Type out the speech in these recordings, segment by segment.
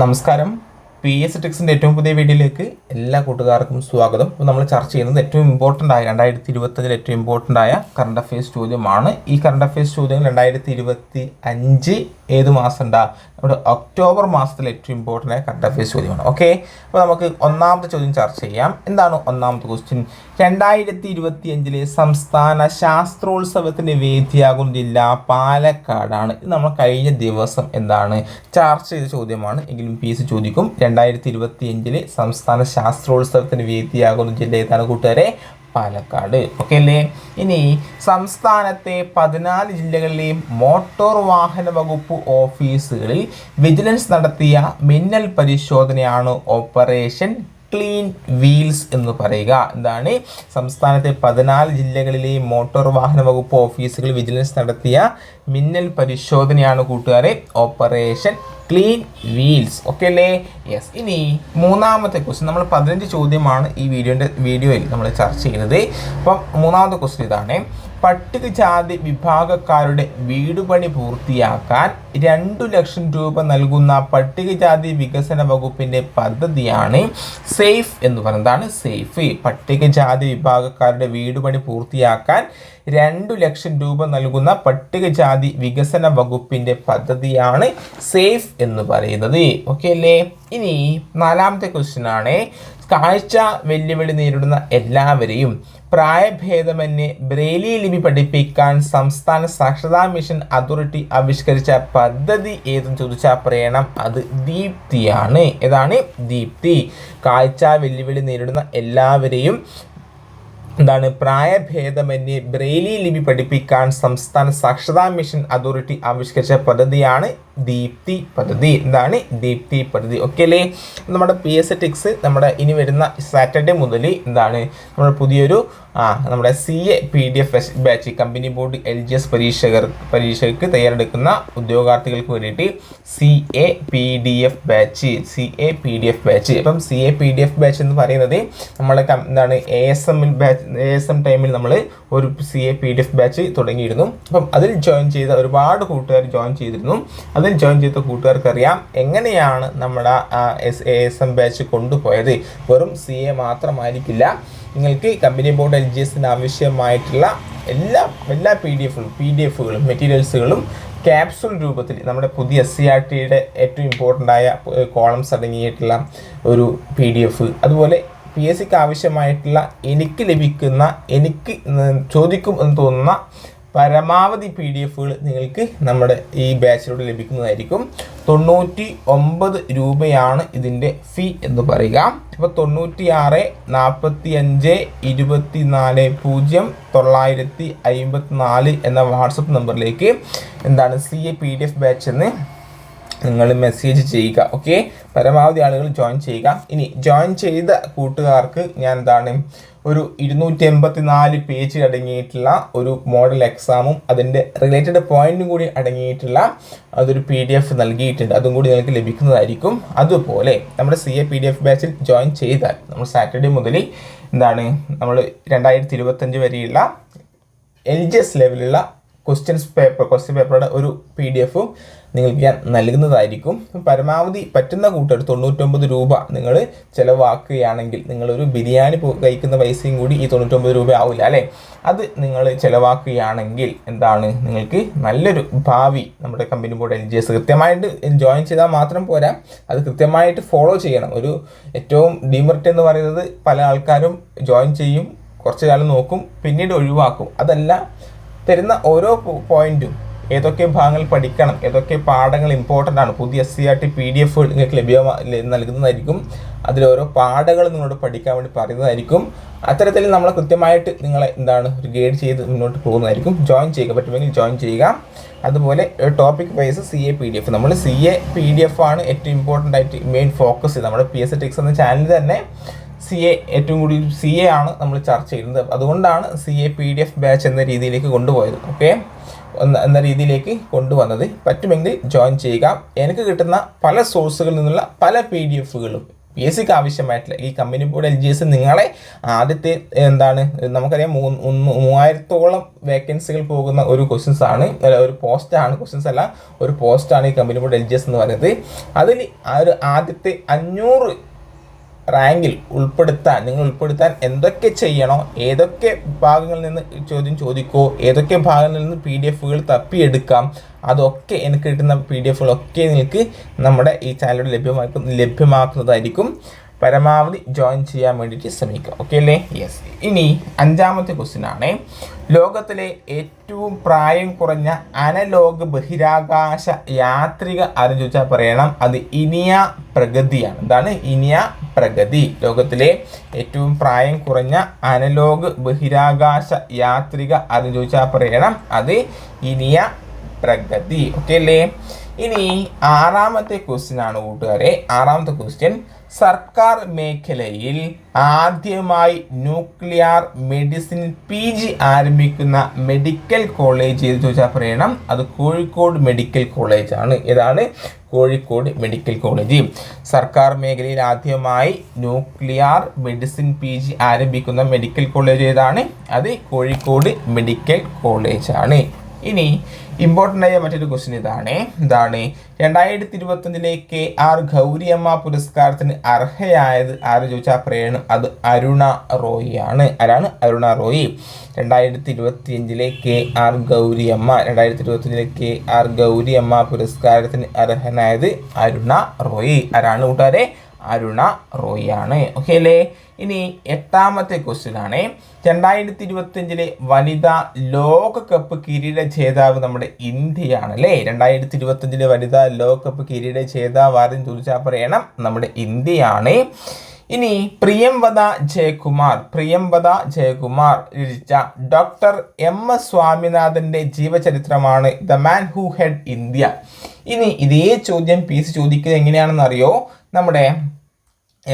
നമസ്കാരം. P S ടെക്സിന്റെ ഏറ്റവും പുതിയ വീഡിയോയിലേക്ക് എല്ലാ കൂട്ടുകാർക്കും സ്വാഗതം. ഇപ്പോൾ നമ്മൾ ചർച്ച ചെയ്യുന്നത് ഏറ്റവും ഇമ്പോർട്ടന്റ് ആയ രണ്ടായിരത്തി ഇരുപത്തഞ്ചിൽ ഏറ്റവും ഇമ്പോർട്ടന്റ് ആയ കറണ്ട് അഫയേഴ്സ് ചോദ്യമാണ്. ഈ കറണ്ട് അഫയേഴ്സ് ചോദ്യങ്ങൾ രണ്ടായിരത്തി ഇരുപത്തി അഞ്ച് ഏത് മാസം ഉണ്ടാ നമ്മുടെ ഒക്ടോബർ മാസത്തിൽ ഏറ്റവും ഇമ്പോർട്ടന്റ് ആയ കറണ്ട് അഫയേഴ്സ് ചോദ്യമാണ്. ഓക്കെ അപ്പോൾ നമുക്ക് ഒന്നാമത്തെ ചോദ്യം ചർച്ച ചെയ്യാം. എന്താണ് ഒന്നാമത്തെ ക്വസ്റ്റ്യൻ രണ്ടായിരത്തി ഇരുപത്തി അഞ്ചിലെ സംസ്ഥാന ശാസ്ത്രോത്സവത്തിന് വേദിയാകുന്ന ജില്ല പാലക്കാടാണ്. ഇത് നമ്മൾ കഴിഞ്ഞ ദിവസം എന്താണ് ചർച്ച ചെയ്ത ചോദ്യമാണ്. എങ്കിലും പി എസ് ചോദിക്കും. രണ്ടായിരത്തി ഇരുപത്തി അഞ്ചിലെ സംസ്ഥാന ശാസ്ത്രോത്സവത്തിന് വേദിയാകുന്ന ജില്ല ഏതാണ് കൂട്ടുകാരെ? പാലക്കാട്. ഓക്കെ അല്ലേ ഇനി സംസ്ഥാനത്തെ പതിനാല് ജില്ലകളിലെയും മോട്ടോർ വാഹന വകുപ്പ് ഓഫീസുകളിൽ വിജിലൻസ് നടത്തിയ മിന്നൽ പരിശോധനയാണ് ഓപ്പറേഷൻ ക്ലീൻ വീൽസ് എന്ന് പറയുക. എന്താണ്? സംസ്ഥാനത്തെ പതിനാല് ജില്ലകളിലെ മോട്ടോർ വാഹന വകുപ്പ് ഓഫീസുകളിൽ വിജിലൻസ് നടത്തിയ മിന്നൽ പരിശോധനയാണ് കൂട്ടുകാരെ ഓപ്പറേഷൻ ക്ലീൻ വീൽസ് ഓക്കെ അല്ലേ? യെസ് ഇനി മൂന്നാമത്തെ ക്വസ്റ്റ്യൻ നമ്മൾ പതിനഞ്ച് ചോദ്യമാണ് ഈ വീഡിയോന്റെ വീഡിയോയിൽ നമ്മൾ ചർച്ച ചെയ്യുന്നത്. അപ്പം മൂന്നാമത്തെ ക്വസ്റ്റ്യൻ ഇതാണ്. പട്ടികജാതി വിഭാഗക്കാരുടെ വീട് പണി പൂർത്തിയാക്കാൻ രണ്ടു ലക്ഷം രൂപ നൽകുന്ന പട്ടികജാതി വികസന വകുപ്പിന്റെ പദ്ധതിയാണ് സേഫ് എന്ന് പറയുന്നതാണ്. സേഫ് പട്ടികജാതി വിഭാഗക്കാരുടെ വീട് പണി പൂർത്തിയാക്കാൻ രണ്ടു ലക്ഷം രൂപ നൽകുന്ന പട്ടികജാതി വികസന വകുപ്പിന്റെ പദ്ധതിയാണ് സേഫ് എന്ന് പറയുന്നത്. ഓക്കെ അല്ലേ? ഇനി നാലാമത്തെ ക്വസ്റ്റ്യൻ ആണ്. കാഴ്ച വെല്ലുവിളി നേരിടുന്ന എല്ലാവരെയും പ്രായഭേദമന്യേ ബ്രെയിലി ലിപി പഠിപ്പിക്കാൻ സംസ്ഥാന സാക്ഷരതാ മിഷൻ അതോറിറ്റി ആവിഷ്കരിച്ച പദ്ധതി ഏതെന്ന് ചോദിച്ചാൽ പറയണം. അത് ദീപ്തിയാണ്. ഏതാണ്? ദീപ്തി. കാഴ്ച വെല്ലുവിളി നേരിടുന്ന എല്ലാവരെയും എന്താണ്? പ്രായഭേദമന്യേ ബ്രെയിലി ലിപി പഠിപ്പിക്കാൻ സംസ്ഥാന സാക്ഷരതാ മിഷൻ അതോറിറ്റി ആവിഷ്കരിച്ച പദ്ധതിയാണ് ദീപ്തി പദ്ധതി. എന്താണ്? ദീപ്തി പദ്ധതി. ഓക്കെ അല്ലേ? നമ്മുടെ പി എസ് ടിക്സ് നമ്മുടെ ഇനി വരുന്ന സാറ്റർഡേ മുതൽ എന്താണ്? നമ്മൾ പുതിയൊരു ആ നമ്മുടെ C A P D F batch company board L G S പരീക്ഷകർ പരീക്ഷയ്ക്ക് തയ്യാറെടുക്കുന്ന ഉദ്യോഗാർത്ഥികൾക്ക് വേണ്ടിയിട്ട് C A P D F batch C A P D F batch അപ്പം C A P D F batch എന്ന് പറയുന്നത് നമ്മളെ എന്താണ്? എ എസ് എമ്മിൽ ബാച്ച് എ എസ് എം ടൈമിൽ നമ്മൾ ഒരു C A P D F batch തുടങ്ങിയിരുന്നു. അപ്പം അതിൽ ജോയിൻ ചെയ്ത ഒരുപാട് കൂട്ടുകാർ ജോയിൻ ചെയ്തിരുന്നു. അതിൽ ജോയിൻ ചെയ്ത കൂട്ടുകാർക്ക് അറിയാം എങ്ങനെയാണ് നമ്മുടെ S A S M batch കൊണ്ടുപോയത്. വെറും സി എ മാത്രമായിരിക്കില്ല. നിങ്ങൾക്ക് കമ്പനി ബോർഡ് എൽ ജി എസിന് ആവശ്യമായിട്ടുള്ള എല്ലാ എല്ലാ പി ഡി എഫുകളും പി ഡി എഫുകളും മെറ്റീരിയൽസുകളും ക്യാപ്സുൾ രൂപത്തിൽ നമ്മുടെ പുതിയ എസ് സി ആർ ടിയുടെ ഏറ്റവും ഇമ്പോർട്ടന്റ് ആയ കോളംസ് അടങ്ങിയിട്ടുള്ള ഒരു പി ഡി എഫ് അതുപോലെ പി എസ് സിക്ക് ആവശ്യമായിട്ടുള്ള എനിക്ക് ലഭിക്കുന്ന എനിക്ക് ചോദിക്കും എന്ന് തോന്നുന്ന പരമാവധി പി ഡി എഫുകൾ നിങ്ങൾക്ക് നമ്മുടെ ഈ ബാച്ചിലൂടെ ലഭിക്കുന്നതായിരിക്കും. തൊണ്ണൂറ്റി ഒമ്പത് രൂപയാണ് ഇതിന്റെ ഫീ എന്ന് പറയുക. അപ്പോൾ തൊണ്ണൂറ്റി ആറ് നാൽപ്പത്തി അഞ്ച് ഇരുപത്തി നാല് പൂജ്യം തൊള്ളായിരത്തി അമ്പത്തി നാല് എന്ന വാട്സപ്പ് നമ്പറിലേക്ക് എന്താണ് C A P D F batch എന്ന് നിങ്ങൾ മെസ്സേജ് ചെയ്യുക ഓക്കെ പരമാവധി ആളുകൾ ജോയിൻ ചെയ്യുക. ഇനി ജോയിൻ ചെയ്ത കൂട്ടുകാർക്ക് ഞാൻ എന്താണ് ഒരു ഇരുന്നൂറ്റി എൺപത്തി നാല് പേജ് അടങ്ങിയിട്ടുള്ള ഒരു മോഡൽ എക്സാമും അതിന്റെ റിലേറ്റഡ് പോയിന്റും കൂടി അടങ്ങിയിട്ടുള്ള അതൊരു പി ഡി എഫ് നൽകിയിട്ടുണ്ട്. അതും കൂടി നിങ്ങൾക്ക് ലഭിക്കുന്നതായിരിക്കും. അതുപോലെ നമ്മുടെ C A P D F ബാച്ചിൽ ജോയിൻ ചെയ്താൽ നമ്മൾ സാറ്റർഡേ മുതൽ എന്താണ് നമ്മൾ രണ്ടായിരത്തി ഇരുപത്തഞ്ച് വരെയുള്ള എൽ ജി എസ് ലെവലുള്ള ക്വസ്റ്റ്യൻസ് പേപ്പർ ക്വസ്റ്റ്യൻ പേപ്പറുടെ ഒരു പി ഡി എഫും നിങ്ങൾക്ക് ഞാൻ നൽകുന്നതായിരിക്കും. പരമാവധി പറ്റുന്ന കൂട്ടർ തൊണ്ണൂറ്റൊമ്പത് രൂപ നിങ്ങൾ ചിലവാക്കുകയാണെങ്കിൽ നിങ്ങളൊരു ബിരിയാണി കഴിക്കുന്ന പൈസയും കൂടി ഈ തൊണ്ണൂറ്റൊമ്പത് രൂപ ആവില്ല അല്ലേ? അത് നിങ്ങൾ ചിലവാക്കുകയാണെങ്കിൽ എന്താണ് നിങ്ങൾക്ക് നല്ലൊരു ഭാവി നമ്മുടെ company board L G S കൃത്യമായിട്ട് ജോയിൻ ചെയ്താൽ മാത്രം പോരാ. അത് കൃത്യമായിട്ട് ഫോളോ ചെയ്യണം. ഒരു ഏറ്റവും ഡിമെറിറ്റ് എന്ന് പറയുന്നത് പല ആൾക്കാരും ജോയിൻ ചെയ്യും കുറച്ച് കാലം നോക്കും പിന്നീട് ഒഴിവാക്കും. അതല്ല തരുന്ന ഓരോ പോയിന്റും ഏതൊക്കെ ഭാഗങ്ങൾ പഠിക്കണം ഏതൊക്കെ പാഠങ്ങൾ ഇമ്പോർട്ടന്റ് ആണ് പുതിയ S C R T P D F നിങ്ങൾക്ക് ലഭ്യമാ നൽകുന്നതായിരിക്കും. അതിൽ ഓരോ പാഠങ്ങൾ നിങ്ങളോട് പഠിക്കാൻ വേണ്ടി പറയുന്നതായിരിക്കും. അത്തരത്തിൽ നമ്മൾ കൃത്യമായിട്ട് നിങ്ങളെ എന്താണ് ഒരു ഗൈഡ് ചെയ്ത് മുന്നോട്ട് പോകുന്നതായിരിക്കും. ജോയിൻ ചെയ്യുക പറ്റുമെങ്കിൽ ജോയിൻ ചെയ്യുക. അതുപോലെ topic wise C A P D F നമ്മൾ C A P D F ആണ് ഏറ്റവും ഇമ്പോർട്ടന്റ് ആയിട്ട് മെയിൻ ഫോക്കസ് ചെയ്ത് നമ്മുടെ പി എസ് ടെക്സ് എന്ന ചാനൽ തന്നെ സി എ ഏറ്റവും കൂടി സി എ ആണ് നമ്മൾ ചർച്ച ചെയ്യുന്നത്. അതുകൊണ്ടാണ് C A P D F batch എന്ന രീതിയിലേക്ക് കൊണ്ടുപോയത്. ഓക്കെ എന്ന രീതിയിലേക്ക് കൊണ്ടുവന്നത്. പറ്റുമെങ്കിൽ ജോയിൻ ചെയ്യുക. എനിക്ക് കിട്ടുന്ന പല സോഴ്സുകളിൽ നിന്നുള്ള പല പി ഡി എഫുകളും പി എസ് സിക്ക് ആവശ്യമായിട്ടുള്ള ഈ company board L G S നിങ്ങളെ ആദ്യത്തെ എന്താണ് നമുക്കറിയാം മൂന്ന് മൂവായിരത്തോളം വേക്കൻസികൾ പോകുന്ന ഒരു ക്വസ്റ്റ്യൻസ് ആണ്. ഒരു പോസ്റ്റാണ് ക്വസ്റ്റ്യൻസ് അല്ല ഒരു പോസ്റ്റാണ് ഈ company board L G S എന്ന് പറയുന്നത്. അതിൽ ആ ഒരു ആദ്യത്തെ അഞ്ഞൂറ് റാങ്കിൽ ഉൾപ്പെടുത്താൻ നിങ്ങൾ ഉൾപ്പെടുത്താൻ എന്തൊക്കെ ചെയ്യണോ ഏതൊക്കെ ഭാഗങ്ങളിൽ നിന്ന് ചോദ്യം ചോദിക്കോ ഏതൊക്കെ ഭാഗങ്ങളിൽ നിന്ന് പി ഡി എഫുകൾ തപ്പിയെടുക്കാം അതൊക്കെ എനിക്ക് കിട്ടുന്ന പി ഡി എഫുകളൊക്കെ നിങ്ങൾക്ക് നമ്മുടെ ഈ ചാനലിലൂടെ ലഭ്യമാക്കും ലഭ്യമാക്കുന്നതായിരിക്കും. പരമാവധി ജോയിൻ ചെയ്യാൻ വേണ്ടിയിട്ട് ശ്രമിക്കുക. ഓക്കെ അല്ലേ? യെസ് ഇനി അഞ്ചാമത്തെ ക്വസ്റ്റ്യൻ ആണ്. ലോകത്തിലെ ഏറ്റവും പ്രായം കുറഞ്ഞ അനലോഗ് ബഹിരാകാശ യാത്രിക ആരെന്ന് ചോദിച്ചാൽ പറയണം. അത് ഇനിയ പ്രഗതിയാണ്. എന്താണ്? ഇനിയ പ്രഗതി. ലോകത്തിലെ ഏറ്റവും പ്രായം കുറഞ്ഞ അനലോഗ് ബഹിരാകാശ യാത്രിക ആരെന്ന് ചോദിച്ചാൽ പറയണം. അത് ഇനിയ പ്രഗതി. ഓക്കെ അല്ലേ? ഇനി ആറാമത്തെ ക്വസ്റ്റ്യൻ ആണ് കൂട്ടുകാരെ. ആറാമത്തെ ക്വസ്റ്റ്യൻ സർക്കാർ മേഖലയിൽ ആദ്യമായി ന്യൂക്ലിയർ മെഡിസിൻ പി ജി ആരംഭിക്കുന്ന മെഡിക്കൽ കോളേജ് ഏത് ചോദിച്ചാൽ പറയണം? അത് കോഴിക്കോട് മെഡിക്കൽ കോളേജ് ആണ്. ഏതാണ്? കോഴിക്കോട് മെഡിക്കൽ കോളേജ് സർക്കാർ മേഖലയിൽ ആദ്യമായി ന്യൂക്ലിയർ മെഡിസിൻ പി ജി ആരംഭിക്കുന്ന മെഡിക്കൽ കോളേജ് ഏതാണ്? അത് കോഴിക്കോട് മെഡിക്കൽ കോളേജ് ആണ്. ഇനി ഇമ്പോർട്ടന്റ് ആയ മറ്റൊരു ക്വസ്റ്റ്യൻ ഇതാണ്. ഇതാണ് രണ്ടായിരത്തി ഇരുപത്തഞ്ചിലെ കെ ആർ ഗൗരിയമ്മ പുരസ്കാരത്തിന് അർഹയായത് ആര് ചോദിച്ചാൽ പറയണം അത് അരുണ റോയി ആണ്. ആരാണ്? അരുണ റോയി. രണ്ടായിരത്തി ഇരുപത്തി അഞ്ചിലെ കെ ആർ ഗൗരിയമ്മ രണ്ടായിരത്തി ഇരുപത്തഞ്ചിലെ കെ ആർ ഗൗരിയമ്മ പുരസ്കാരത്തിന് അർഹനായത് അരുണ റോയി. ആരാണ് കൂട്ടുകാരെ? അരുണ റോയി ആണ്. ഓക്കെ അല്ലേ ഇനി എട്ടാമത്തെ ക്വസ്റ്റ്യൻ ആണ്. രണ്ടായിരത്തി ഇരുപത്തിയഞ്ചിലെ വനിതാ ലോകകപ്പ് കിരീട ജേതാവ് നമ്മുടെ ഇന്ത്യയാണ് അല്ലേ രണ്ടായിരത്തി ഇരുപത്തിയഞ്ചിലെ വനിതാ ലോകകപ്പ് കിരീട ജേതാവ് ആരും ചോദിച്ചാൽ പറയണം നമ്മുടെ ഇന്ത്യയാണ്. ഇനി പ്രിയംവദ ജയകുമാർ പ്രിയംവദ ജയകുമാർ രചിച്ച ഡോക്ടർ എം എസ് സ്വാമിനാഥന്റെ ജീവചരിത്രമാണ് the man who head India ഇനി ഇതേ ചോദ്യം പി സി ചോദിക്കുന്നത് എങ്ങനെയാണെന്ന് അറിയോ നമ്മുടെ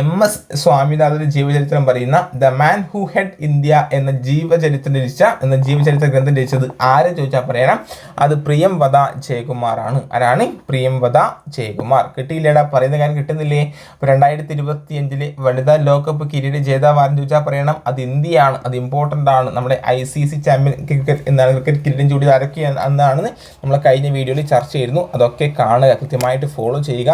എം എസ് സ്വാമിനാഥന്റെ ജീവചരിത്രം പറയുന്ന the man who head India എന്ന ജീവചരിത്രം രചിച്ച എന്ന ജീവചരിത്ര ഗ്രന്ഥം രചിച്ചത് ആരെ ചോദിച്ചാൽ പറയണം. അത് പ്രിയംവദ ജയകുമാറാണ്. ആരാണ്? പ്രിയംവദ ജയകുമാർ. കിട്ടിയില്ലേടാ? പറയുന്ന കാര്യം കിട്ടുന്നില്ലേ? അപ്പോൾ രണ്ടായിരത്തി ഇരുപത്തി അഞ്ചിലെ വനിതാ ലോകകപ്പ് കിരീട ജേതാവ് ആരെന്ന് ചോദിച്ചാൽ പറയണം. അത് ഇന്ത്യയാണ്. അത് ഇമ്പോർട്ടന്റ് ആണ്. നമ്മുടെ I C C champion cricket എന്നാണ് ക്രിക്കറ്റ് കിരീടം ചൂടി ആരൊക്കെയാണ് എന്നാണ് നമ്മൾ കഴിഞ്ഞ വീഡിയോയിൽ ചർച്ച ചെയ്യുന്നു അതൊക്കെ കാണുക. കൃത്യമായിട്ട് ഫോളോ ചെയ്യുക.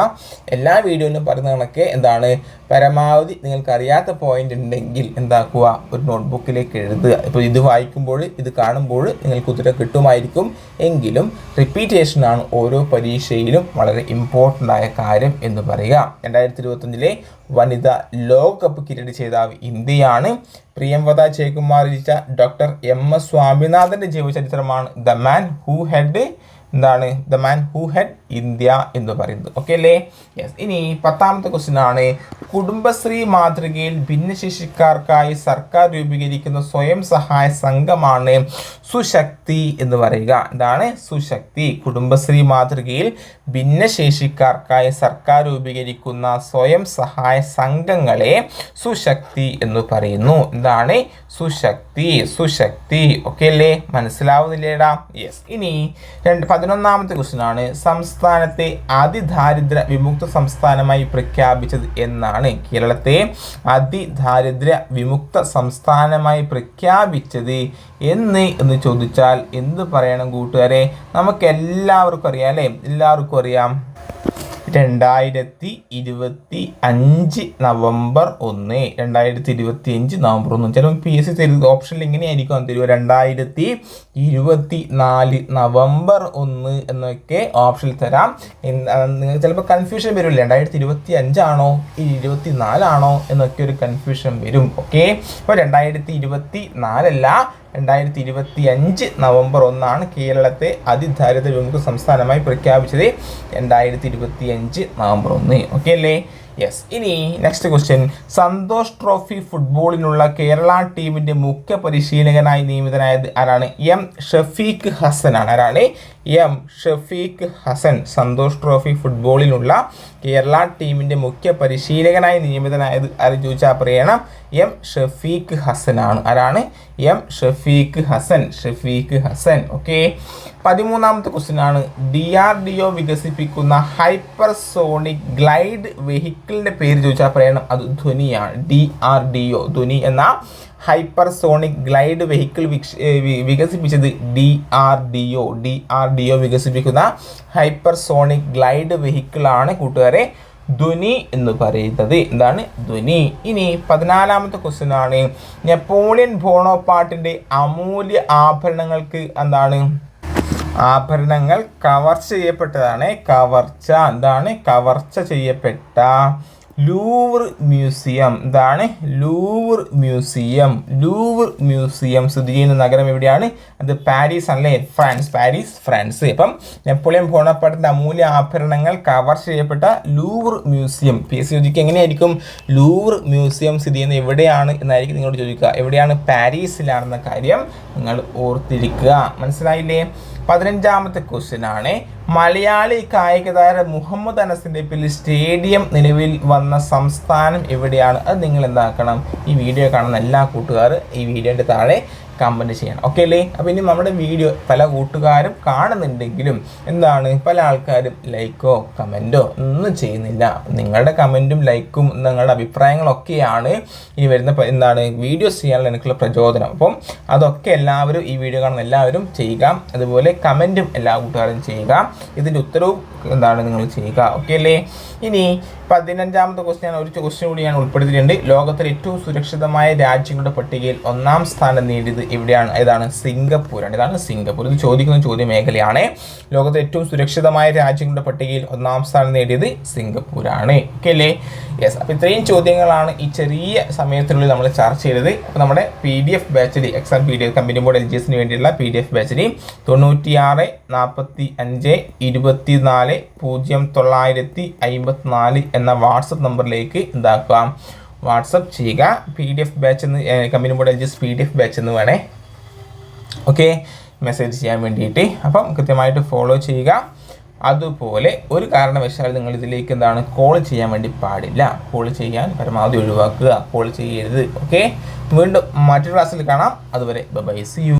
എല്ലാ വീഡിയോയിലും പറയുന്ന കണക്ക് എന്താണ്? പരമാവധി നിങ്ങൾക്ക് അറിയാത്ത പോയിന്റ് ഉണ്ടെങ്കിൽ എന്താക്കുക? ഒരു നോട്ട്ബുക്കിലേക്ക് എഴുതുക. ഇപ്പോൾ ഇത് വായിക്കുമ്പോൾ ഇത് കാണുമ്പോൾ നിങ്ങൾക്ക് ഉത്തരം കിട്ടുമായിരിക്കും. എങ്കിലും റിപ്പീറ്റേഷനാണ് ഓരോ പരീക്ഷയിലും വളരെ ഇമ്പോർട്ടന്റ് ആയ കാര്യം എന്ന് പറയുക. രണ്ടായിരത്തി ഇരുപത്തഞ്ചിലെ വനിതാ ലോകകപ്പ് കിരീട ചെയ്താവ് ഇന്ത്യയാണ്. പ്രിയംവദ ജയകുമാർ രചിച്ച ഡോക്ടർ എം എസ് സ്വാമിനാഥന്റെ ജീവചരിത്രമാണ് ദ മാൻ ഹൂ ഹെഡ് എന്താണ്? The man who head India എന്ന് പറയുന്നത്. ഓക്കെ അല്ലേ? യെസ് ഇനി പത്താമത്തെ ക്വസ്റ്റ്യൻ ആണ്. കുടുംബശ്രീ മാതൃകയിൽ ഭിന്നശേഷിക്കാർക്കായി സർക്കാർ രൂപീകരിക്കുന്ന സ്വയം സഹായ സംഘമാണ് സുശക്തി എന്ന് പറയുക. എന്താണ്? സുശക്തി. കുടുംബശ്രീ മാതൃകയിൽ ഭിന്നശേഷിക്കാർക്കായി സർക്കാർ രൂപീകരിക്കുന്ന സ്വയം സഹായ സംഘങ്ങളെ സുശക്തി എന്ന് പറയുന്നു. എന്താണ്? സുശക്തി. സുശക്തി. ഓക്കെ അല്ലേ? മനസ്സിലാവുന്നില്ലേടാ? യെസ് ഇനി രണ്ട് പതിനൊന്നാമത്തെ ക്വസ്റ്റ്യൻ ആണ് സംസ്ഥാനത്തെ അതിദാരിദ്ര്യ വിമുക്ത സംസ്ഥാനമായി പ്രഖ്യാപിച്ചത് എന്നാണ് കേരളത്തെ അതിദാരിദ്ര്യ വിമുക്ത സംസ്ഥാനമായി പ്രഖ്യാപിച്ചത് എന്ന് എന്ന് ചോദിച്ചാൽ എന്ത് പറയണം കൂട്ടുകാരെ? നമുക്ക് എല്ലാവർക്കും അറിയാം അല്ലേ? എല്ലാവർക്കും അറിയാം. രണ്ടായിരത്തി ഇരുപത്തി അഞ്ച് നവംബർ ഒന്ന് രണ്ടായിരത്തി ഇരുപത്തി അഞ്ച് നവംബർ ഒന്ന് ചിലപ്പോൾ പി എസ് സി തരുന്നത് ഓപ്ഷനിൽ ഇങ്ങനെയായിരിക്കും തരുക. രണ്ടായിരത്തി ഇരുപത്തി നാല് നവംബർ ഒന്ന് എന്നൊക്കെ ഓപ്ഷനിൽ തരാം. നിങ്ങൾ ചിലപ്പോൾ കൺഫ്യൂഷൻ വരില്ല രണ്ടായിരത്തി ഇരുപത്തി അഞ്ചാണോ ഇരുപത്തി നാലാണോ എന്നൊക്കെ ഒരു കൺഫ്യൂഷൻ വരും. ഓക്കെ അപ്പോൾ രണ്ടായിരത്തി ഇരുപത്തി നാലല്ല രണ്ടായിരത്തി ഇരുപത്തി അഞ്ച് നവംബർ ഒന്നാണ് കേരളത്തെ അതിദാരിദ്ര്യ വിമുക്ത സംസ്ഥാനമായി പ്രഖ്യാപിച്ചത്. രണ്ടായിരത്തി ഇരുപത്തി അഞ്ച് നവംബർ ഒന്ന്. ഓക്കെ അല്ലേ? യെസ് ഇനി നെക്സ്റ്റ് ക്വസ്റ്റ്യൻ സന്തോഷ് ട്രോഫി ഫുട്ബോളിനുള്ള കേരള ടീമിന്റെ മുഖ്യ പരിശീലകനായി നിയമിതനായത് ആരാണ്? എം ഷഫീഖ് ഹസൻ ആണ് ആരാണ്? എം ഷഫീഖ് ഹസൻ സന്തോഷ് ട്രോഫി ഫുട്ബോളിലുള്ള കേരള ടീമിന്റെ മുഖ്യ പരിശീലകനായി നിയമിതനായത് ആര് ചോദിച്ചാൽ പറയണം? എം ഷഫീഖ് ഹസനാണ്. ആരാണ്? എം ഷഫീഖ് ഹസൻ. ഷഫീഖ് ഹസൻ. ഓക്കെ. പതിമൂന്നാമത്തെ ക്വസ്റ്റ്യൻ ആണ്. ഡി ആർ ഡി ഒ വികസിപ്പിക്കുന്ന ഹൈപ്പർസോണിക് ഗ്ലൈഡ് വെഹിക്കിൾ വെഹിക്കിളിന്റെ പേര് ചോദിച്ചാൽ പറയണം. അത് ധ്വനിയാണ്. D R D O Dhvani എന്ന ഹൈപ്പർസോണിക് ഗ്ലൈഡ് വെഹിക്കിൾ വികസിപ്പിച്ചത് D R D O. D R D O വികസിപ്പിക്കുന്ന ഹൈപ്പർസോണിക് ഗ്ലൈഡ് വെഹിക്കിളാണ് കൂട്ടുകാരെ ധ്വനി എന്ന് പറയുന്നത്. എന്താണ്? ധ്വനി. ഇനി പതിനാലാമത്തെ ക്വസ്റ്റ്യൻ ആണ്. നെപ്പോളിയൻ ബോണോപ്പാട്ടിന്റെ അമൂല്യ ആഭരണങ്ങൾക്ക് എന്താണ്? ആഭരണങ്ങൾ കവർച്ച ചെയ്യപ്പെട്ടതാണ്. കവർച്ച. എന്താണ്? കവർച്ച ചെയ്യപ്പെട്ട ലൂവർ മ്യൂസിയം. ഇതാണ് ലൂവർ മ്യൂസിയം. ലൂവർ മ്യൂസിയം സ്ഥിതി ചെയ്യുന്ന നഗരം എവിടെയാണ്? അത് പാരീസ് അല്ലേ ഫ്രാൻസ് പാരീസ് ഫ്രാൻസ്. അപ്പം നെപ്പോളിയൻ ബോണപ്പാട്ടിന്റെ അമൂല്യ ആഭരണങ്ങൾ കവർ ചെയ്യപ്പെട്ട ലൂവർ മ്യൂസിയം. പി എസ് ചോദിക്കുക എങ്ങനെയായിരിക്കും? ലൂവർ മ്യൂസിയം സ്ഥിതി ചെയ്യുന്നത് എവിടെയാണ് എന്നായിരിക്കും നിങ്ങളോട് ചോദിക്കുക. എവിടെയാണ് പാരീസിലാണെന്ന കാര്യം നിങ്ങൾ ഓർത്തിരിക്കുക. മനസ്സിലായില്ലേ? പതിനഞ്ചാമത്തെ ക്വസ്റ്റ്യൻ ആണ്. മലയാളി കായിക താരം മുഹമ്മദ് അനസിന്റെ പേരിൽ സ്റ്റേഡിയം നിലവിൽ വന്ന സംസ്ഥാനം എവിടെയാണ്? അത് നിങ്ങൾ എന്താക്കണം? ഈ വീഡിയോ കാണുന്ന എല്ലാ കൂട്ടുകാർ ഈ വീഡിയോന്റെ താഴെ കമന്റ് ചെയ്യണം. ഓക്കെ അല്ലേ? അപ്പോൾ ഇനി നമ്മുടെ വീഡിയോ പല കൂട്ടുകാരും കാണുന്നുണ്ടെങ്കിലും എന്താണ്? പല ആൾക്കാരും ലൈക്കോ കമന്റോ ഒന്നും ചെയ്യുന്നില്ല. നിങ്ങളുടെ കമന്റും ലൈക്കും നിങ്ങളുടെ അഭിപ്രായങ്ങളൊക്കെയാണ് ഈ വരുന്ന എന്താണ്? വീഡിയോസ് ചെയ്യാനുള്ള എനിക്കുള്ള പ്രചോദനം. അപ്പം അതൊക്കെ എല്ലാവരും ഈ വീഡിയോ കാണുന്ന എല്ലാവരും ചെയ്യുക. അതുപോലെ കമന്റും എല്ലാ കൂട്ടുകാരും ചെയ്യുക. ഇതിന്റെ ഉത്തരവും എന്താണ്? നിങ്ങൾ ചെയ്യുക. ഓക്കെ അല്ലേ? ഇനി പതിനഞ്ചാമത്തെ ക്വസ്റ്റ്യൻ ഒരു ക്വസ്റ്റ്യൻ കൂടി ഞാൻ ഉൾപ്പെടുത്തിയിട്ടുണ്ട്. ലോകത്തിലെ ഏറ്റവും സുരക്ഷിതമായ രാജ്യങ്ങളുടെ പട്ടികയിൽ ഒന്നാം സ്ഥാനം നേടിയത് എവിടെയാണ്? ഏതാണ് സിംഗപ്പൂരാണ് ഇതാണ് സിംഗപ്പൂർ. ഇത് ചോദിക്കുന്ന ചോദ്യ മേഖലയാണ് ലോകത്തിലെ ഏറ്റവും സുരക്ഷിതമായ രാജ്യങ്ങളുടെ പട്ടികയിൽ ഒന്നാം സ്ഥാനം നേടിയത് സിംഗപ്പൂരാണ് ഓക്കെ അല്ലേ? യെസ് അപ്പോൾ ഇത്രയും ചോദ്യങ്ങളാണ് ഈ ചെറിയ സമയത്തിനുള്ളിൽ നമ്മൾ ചർച്ച ചെയ്തത്. അപ്പോൾ നമ്മുടെ പി ഡി എഫ് ബാച്ചിൽ exam P D F company board L G എസിന് വേണ്ടിയുള്ള പി ഡി എഫ് ബാച്ചിൽ തൊണ്ണൂറ്റിയാറ് നാൽപ്പത്തി അഞ്ച് ഇരുപത്തി നാല് പൂജ്യം തൊള്ളായിരത്തി അമ്പത്തിനാല് എന്ന വാട്സപ്പ് നമ്പറിലേക്ക് എന്താക്കുക വാട്സപ്പ് ചെയ്യുക. പി ഡി എഫ് ബാച്ച് എന്ന് company L P D F batch എന്ന് വേണേ. ഓക്കെ? മെസ്സേജ് ചെയ്യാൻ വേണ്ടിയിട്ട്. അപ്പം കൃത്യമായിട്ട് ഫോളോ ചെയ്യുക. അതുപോലെ ഒരു കാരണവശാൽ നിങ്ങൾ ഇതിലേക്ക് എന്താണ് കോൾ ചെയ്യാൻ വേണ്ടി പാടില്ല. കോൾ ചെയ്യാൻ പരമാവധി ഒഴിവാക്കുക. കോൾ ചെയ്യരുത്. ഓക്കെ? വീണ്ടും മറ്റൊരു ക്ലാസ്സിൽ കാണാം. അതുവരെ ബൈ സി യു